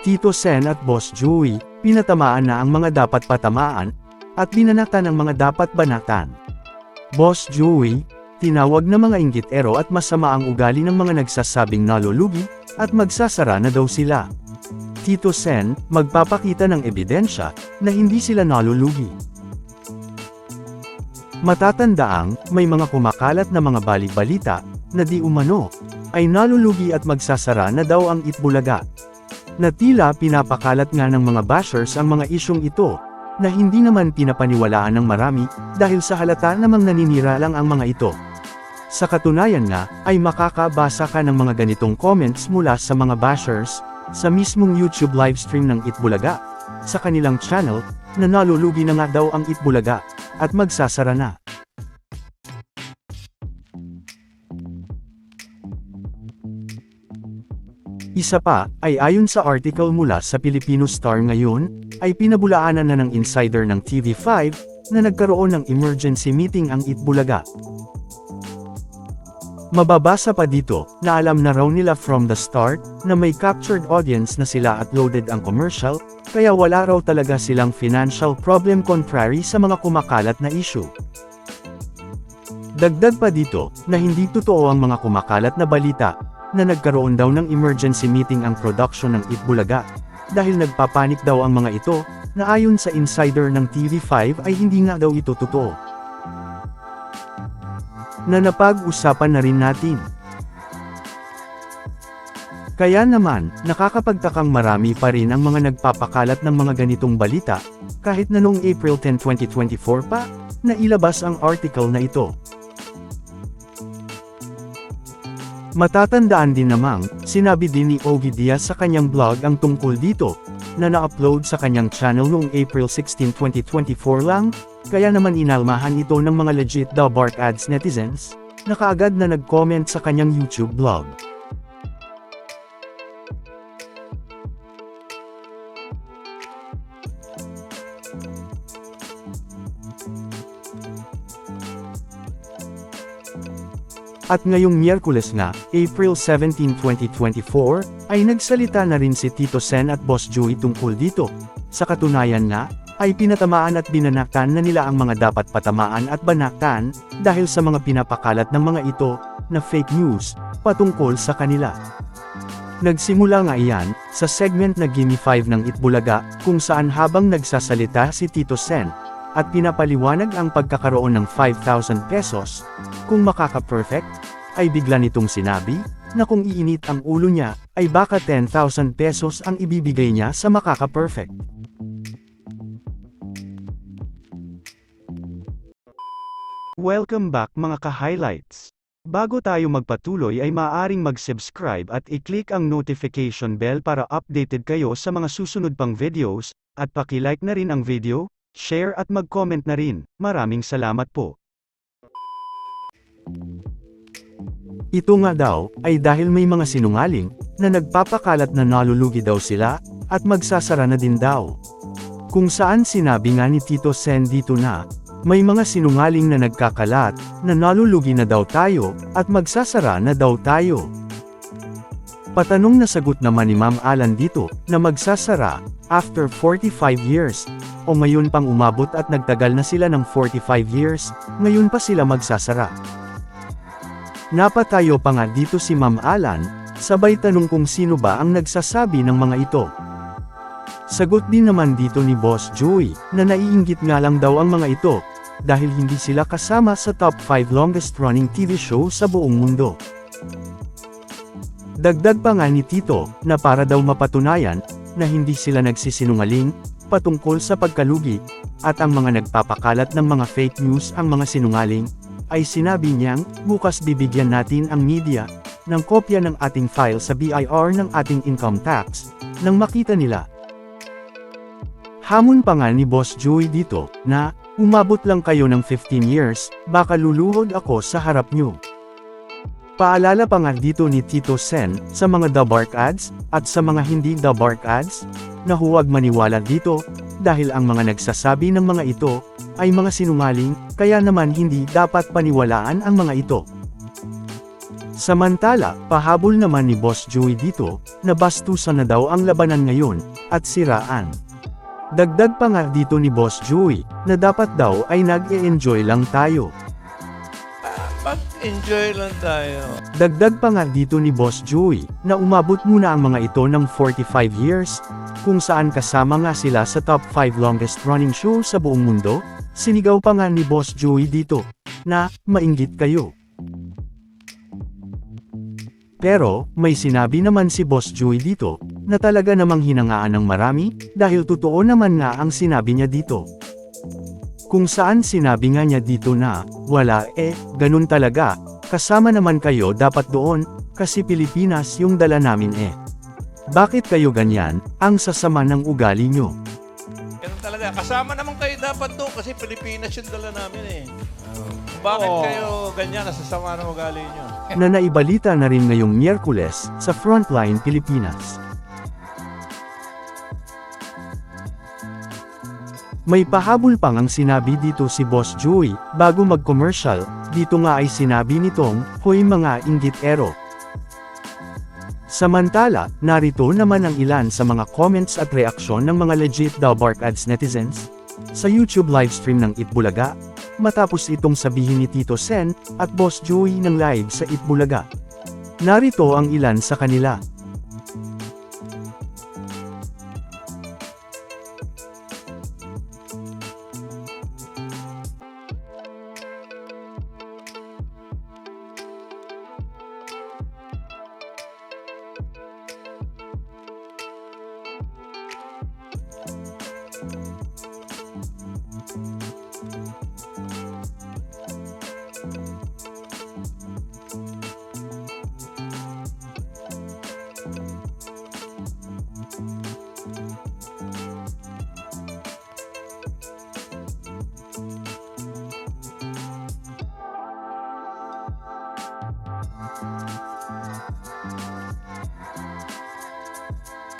Tito Sen at Boss Joey, pinatamaan na ang mga dapat patamaan, at binanatan ang mga dapat banatan. Boss Joey, tinawag na mga inggitero at masama ang ugali ng mga nagsasabing nalulugi, at magsasara na daw sila. Tito Sen, magpapakita ng ebidensya, na hindi sila nalulugi. Matatandaang, may mga kumakalat na mga balibalita, na di umano, ay nalulugi at magsasara na daw ang Itbulaga. Na tila pinapakalat nga ng mga bashers ang mga isyong ito, na hindi naman pinapaniwalaan ng marami, dahil sa halata namang naninira lang ang mga ito. Sa katunayan nga, ay makakabasa ka ng mga ganitong comments mula sa mga bashers, sa mismong YouTube livestream ng Itbulaga, sa kanilang channel, na nalulugi na nga daw ang Itbulaga, at magsasara na. Isa pa, ay ayon sa article mula sa Filipino Star ngayon, ay pinabulaanan na ng insider ng TV5, na nagkaroon ng emergency meeting ang Itbulaga. Mababasa pa dito, na alam na raw nila from the start, na may captured audience na sila at loaded ang commercial, kaya wala raw talaga silang financial problem contrary sa mga kumakalat na issue. Dagdag pa dito, na hindi totoo ang mga kumakalat na balita, na nagkaroon daw ng emergency meeting ang production ng Itbulaga, dahil nagpapanik daw ang mga ito, na ayon sa insider ng TV5 ay hindi nga daw ito totoo. Na napag-usapan na rin natin. Kaya naman, nakakapagtakang marami pa rin ang mga nagpapakalat ng mga ganitong balita, kahit na noong April 10, 2024 pa, na ilabas ang article na ito. Matatandaan din namang, sinabi din ni Ogie Diaz sa kanyang blog ang tungkol dito, na na-upload sa kanyang channel noong April 16, 2024 lang, kaya naman inalmahan ito ng mga legit The Bark Ads netizens, na kaagad na nag-comment sa kanyang YouTube blog. At ngayong Miyerkules nga, April 17, 2024, ay nagsalita na rin si Tito Sen at Boss Joey tungkol dito. Sa katunayan nga, ay pinatamaan at binanaktan na nila ang mga dapat patamaan at banaktan, dahil sa mga pinapakalat ng mga ito, na fake news, patungkol sa kanila. Nagsimula nga iyan, sa segment na Gimme 5 ng Itbulaga, kung saan habang nagsasalita si Tito Sen, at pinapaliwanag ang pagkakaroon ng 5,000 pesos, kung makaka-perfect, ay bigla nitong sinabi, na kung iinit ang ulo niya, ay baka 10,000 pesos ang ibibigay niya sa makaka-perfect. Welcome back mga ka-highlights. Bago tayo magpatuloy ay maaaring mag-subscribe at i-click ang notification bell para updated kayo sa mga susunod pang videos, at paki-like na rin ang video, share at mag-comment na rin. Maraming salamat po. Ito nga daw, ay dahil may mga sinungaling, na nagpapakalat na nalulugi daw sila, at magsasara na din daw. Kung saan sinabi nga ni Tito Sen dito na, may mga sinungaling na nagkakalat, na nalulugi na daw tayo, at magsasara na daw tayo. Patanong na sagot naman ni Ma'am Alan dito, na magsasara, after 45 years, o ngayon pang umabot at nagtagal na sila ng 45 years, ngayon pa sila magsasara. Napatayo pa nga dito si Ma'am Alan, sabay tanong kung sino ba ang nagsasabi ng mga ito. Sagot din naman dito ni Boss Joey, na naiinggit nga lang daw ang mga ito, dahil hindi sila kasama sa top 5 longest running TV show sa buong mundo. Dagdag pa nga ni Tito, na para daw mapatunayan, na hindi sila nagsisinungaling, patungkol sa pagkalugi, at ang mga nagpapakalat ng mga fake news ang mga sinungaling, ay sinabi niyang, bukas bibigyan natin ang media, ng kopya ng ating file sa BIR ng ating income tax, nang makita nila. Hamon pa nga ni Boss Joey dito, na, umabot lang kayo ng 15 years, baka luluhod ako sa harap nyo. Paalala pa nga dito ni Tito Sen, sa mga The Bark ads, at sa mga hindi The Bark ads, na huwag maniwala dito, dahil ang mga nagsasabi ng mga ito, ay mga sinungaling, kaya naman hindi dapat paniwalaan ang mga ito. Samantala, pahabol naman ni Boss Joey dito, na bastusan na daw ang labanan ngayon, at siraan. Dagdag pa nga dito ni Boss Joey, na dapat daw ay nag-e-enjoy lang tayo. Mag-enjoy lang tayo. Dagdag pa nga dito ni Boss Joey, na umabot muna ang mga ito ng 45 years, kung saan kasama nga sila sa top 5 longest running show sa buong mundo, sinigaw pa nga ni Boss Joey dito, na, mainggit kayo. Pero, may sinabi naman si Boss Joey dito, na talaga namang hinangaan ng marami, dahil totoo naman nga ang sinabi niya dito. Kung saan sinabi nga niya dito na, wala eh, ganun talaga, kasama naman kayo dapat doon, kasi Pilipinas yung dala namin eh. Bakit kayo ganyan, ang sasama ng ugali nyo? Ganun talaga. Kasama naman kayo dapat doon kasi Pilipinas yung dala namin eh. Bakit Oo. kayo ganyan nasasama ng ugali nyo? Na naibalita na rin ngayong Miyerkules, sa Frontline Pilipinas. May pahabol pang ang sinabi dito si Boss Joey, bago mag-commercial, dito nga ay sinabi nitong, Hoy mga inggit-ero. Samantala, narito naman ang ilan sa mga comments at reaksyon ng mga legit daw Bark Ads netizens. Sa YouTube livestream ng Itbulaga, matapos itong sabihin ni Tito Sen, at Boss Joey ng live sa Itbulaga. Narito ang ilan sa kanila.